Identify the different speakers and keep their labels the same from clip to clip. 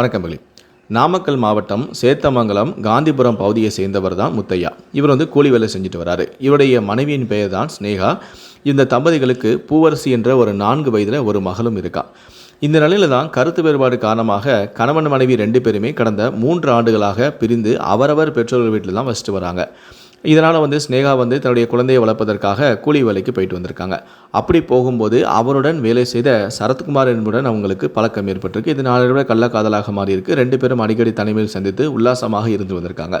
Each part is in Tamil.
Speaker 1: வணக்கம் நாமக்கல் மாவட்டம் சேத்தமங்கலம் காந்திபுரம் பகுதியை சேர்ந்தவர் தான் முத்தையா. இவர் வந்து கூலி வேலை செஞ்சுட்டு வராரு. இவருடைய மனைவியின் பெயர் தான் ஸ்னேகா. இந்த தம்பதிகளுக்கு பூவரசி என்ற ஒரு நான்கு வயதில் ஒரு மகளும் இருக்கா. இந்த நிலையில தான் கருத்து வேறுபாடு காரணமாக கணவன் மனைவி ரெண்டு பேருமே கடந்த மூன்று ஆண்டுகளாக பிரிந்து அவரவர் பெற்றோர்கள் வீட்டில் தான் வசித்து வராங்க. இதனால் வந்து ஸ்னேகா வந்து தன்னுடைய குழந்தையை வளர்ப்பதற்காக கூலி வேலைக்கு போயிட்டு வந்திருக்காங்க. அப்படி போகும்போது அவருடன் வேலை செய்த சரத்குமார் என்புடன் அவங்களுக்கு பழக்கம் ஏற்பட்டிருக்கு. இது நாளை கள்ளக்காதலாக மாறி மாறியிருக்கு. ரெண்டு பேரும் அடிக்கடி தனிமையில் சந்தித்து உல்லாசமாக இருந்து வந்திருக்காங்க.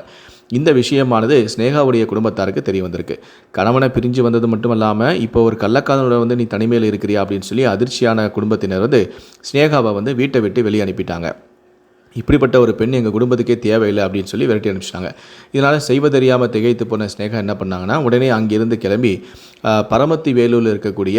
Speaker 1: இந்த விஷயமானது ஸ்னேகாவுடைய குடும்பத்தாருக்கு தெரிய வந்திருக்கு. கணவனை பிரிஞ்சு வந்தது மட்டும் இல்லாமல் இப்போ ஒரு கள்ளக்காதலோட வந்து நீ தனிமையில் இருக்கிறியா அப்படின்னு சொல்லி அதிர்ச்சியான குடும்பத்தினர் வந்து ஸ்னேகாவை வந்து வீட்டை விட்டு வெளியே அனுப்பிட்டாங்க. இப்படிப்பட்ட ஒரு பெண் எங்கள் குடும்பத்துக்கே தேவையில்லை அப்படின்னு சொல்லி விரட்டி அனுப்பிச்சிட்டாங்க. இதனால் செய்வதறியாமல் திகைத்து போன ஸ்னேகா என்ன பண்ணாங்கன்னா உடனே அங்கிருந்து கிளம்பி பரமத்தி வேலூரில் இருக்கக்கூடிய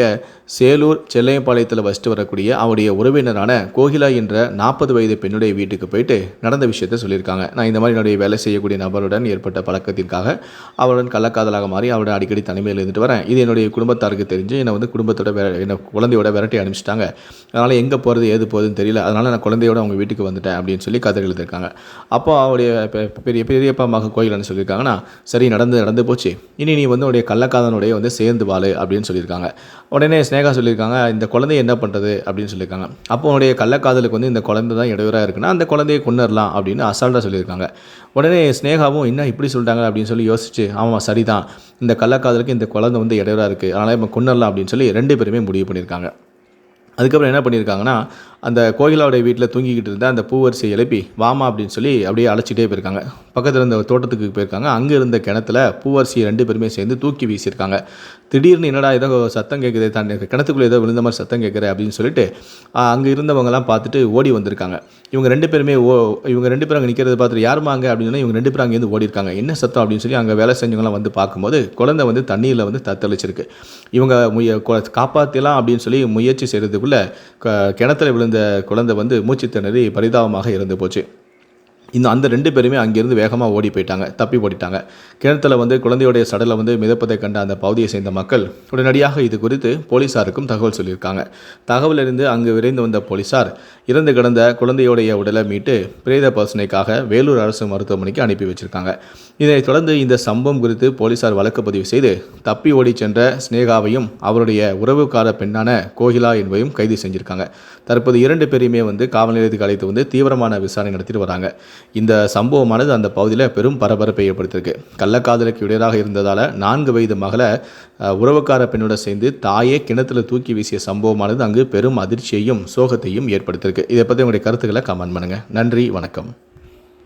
Speaker 1: சேலூர் செல்லையம்பாளையத்தில் வசித்து வரக்கூடிய அவருடைய உறவினரான கோகிலா என்ற நாற்பது வயது பெண்ணுடைய வீட்டுக்கு போயிட்டு நடந்த விஷயத்த சொல்லியிருக்காங்க. நான் இந்த மாதிரி என்னுடைய வேலை செய்யக்கூடிய நபருடன் ஏற்பட்ட பழக்கத்திற்காக அவருடன் கள்ளக்காதலாக மாறி அவருடன் அடிக்கடி தனிமையில் இருந்துட்டு வரேன். இது என்னுடைய குடும்பத்தாருக்கு தெரிஞ்சு என்னை வந்து குடும்பத்தோட வேற என்னை குழந்தையோட விரட்டி அனுப்பிச்சிட்டாங்க. அதனால் எங்கே போகிறது ஏது போகுதுன்னு தெரியல. அதனால் நான் குழந்தையோட அவங்க வீட்டுக்கு வந்துட்டேன் அப்படின்னு சொல்லி கதை எழுதியிருக்காங்க. அப்போ அவருடைய பெ- பெரிய பெரியப்பா மக கோயில்னு சொல்லியிருக்காங்கன்னா சரி நடந்து நடந்து போச்சு. இனி நீ வந்து உடைய கள்ளக்காதனுடைய வந்து சேர்ந்து வாழு அப்படின்னு சொல்லியிருக்காங்க. உடனே ஸ்னேகா சொல்லியிருக்காங்க இந்த குழந்தைய என்ன பண்ணுறது அப்படின்னு சொல்லியிருக்காங்க. அப்போ உடைய கள்ளக்காதலுக்கு வந்து இந்த குழந்தை தான் இடையூறாக இருக்குன்னா அந்த குழந்தையை கொண்டுடலாம் அப்படின்னு அசால்ட்டாக சொல்லியிருக்காங்க. உடனே ஸ்னேகாவும் என்ன இப்படி சொல்லிட்டாங்க? அப்படின்னு சொல்லி யோசிச்சு ஆமாம் சரிதான். இந்த கள்ளக்காதலுக்கு இந்த குழந்தை வந்து இடையூறாக இருக்குது அதனால் இப்போ கொண்டுடலாம் அப்படின்னு சொல்லி ரெண்டு பேருமே முடிவு பண்ணியிருக்காங்க. அதுக்கப்புறம் என்ன பண்ணியிருக்காங்கன்னா அந்த கோகிலாவுடைய வீட்டில் தூங்கிக்கிட்டு இருந்த அந்த பூவரிசியை எழுப்பி வாமா அப்படின்னு சொல்லி அப்படியே அழைச்சிட்டே போயிருக்காங்க. பக்கத்தில் இருந்த தோட்டத்துக்கு போயிருக்காங்க. அங்கே இருந்த கிணத்துல பூவரிசியை ரெண்டு பேருமே சேர்ந்து தூக்கி வீசியிருக்காங்க. திடீர்னு என்னடா ஏதோ சத்தம் கேட்குது தன் கிணத்துக்குள்ளே ஏதோ விழுந்த மாதிரி சத்தம் கேட்குற அப்படின்னு சொல்லிட்டு அங்கே இருந்தவங்கலாம் பார்த்துட்டு ஓடி வந்திருக்காங்க. இவங்க ரெண்டு பேருமே ஓ இவங்க ரெண்டு பேரும் அங்கே நிற்கிறத பார்த்துட்டு யாருமா அங்கே? அப்படின்னு இவங்க ரெண்டு பேரும் அங்கேருந்து ஓடி இருக்காங்க. என்ன சத்தம்? அப்படின்னு சொல்லி அங்கே வேலை செஞ்சவங்களாம் வந்து பார்க்கும்போது குழந்தை வந்து தண்ணியில் வந்து தத்தளிச்சிருக்கு. இவங்க முய காப்பாற்றலாம் அப்படின்னு சொல்லி முயற்சி செய்கிறது செய்கிறதுக்குள்ளே கிணத்துல விழுந்த குழந்தை வந்து மூச்சு திணறி பரிதாபமாக இறந்து போச்சு. இந்த அந்த ரெண்டு பேருமே அங்கேருந்து வேகமாக ஓடி போயிட்டாங்க தப்பி ஓடிட்டாங்க. கிணத்துல வந்து குழந்தையுடைய சடலை வந்து மிதப்பதை கண்ட அந்த பகுதியை சேர்ந்த மக்கள் உடனடியாக இது குறித்து போலீசாருக்கும் தகவல் சொல்லியிருக்காங்க. தகவலிருந்து அங்கு விரைந்து வந்த போலீசார் இறந்து கிடந்த குழந்தையுடைய உடலை மீட்டு பிரேத பரிசனைக்காக வேலூர் அரசு மருத்துவமனைக்கு அனுப்பி வச்சிருக்காங்க. இதனைத் தொடர்ந்து இந்த சம்பவம் குறித்து போலீசார் வழக்கு பதிவு செய்து தப்பி ஓடி சென்ற ஸ்னேகாவையும் அவருடைய உறவுக்கார பெண்ணான கோகிலா என்பதையும் கைது செஞ்சிருக்காங்க. தற்போது இரண்டு பேரையுமே வந்து காவல் நிலையத்துக்கு அழைத்து வந்து தீவிரமான விசாரணை நடத்திட்டு வராங்க. இந்த சம்பவமானது அந்த பகுதியில் பெரும் பரபரப்பை ஏற்படுத்தியிருக்கு. கள்ளக்காதலுக்கு இடையராக இருந்ததால் நான்கு வயது மகளை உறவுக்கார பெண்ணோட சேர்ந்து தாயே கிணத்துல தூக்கி வீசிய சம்பவமானது அங்கு பெரும் அதிர்ச்சியையும் சோகத்தையும் ஏற்படுத்தியிருக்கு. இதை பற்றி உங்களுடைய கருத்துக்களை கமெண்ட் பண்ணுங்கள் நன்றி வணக்கம்.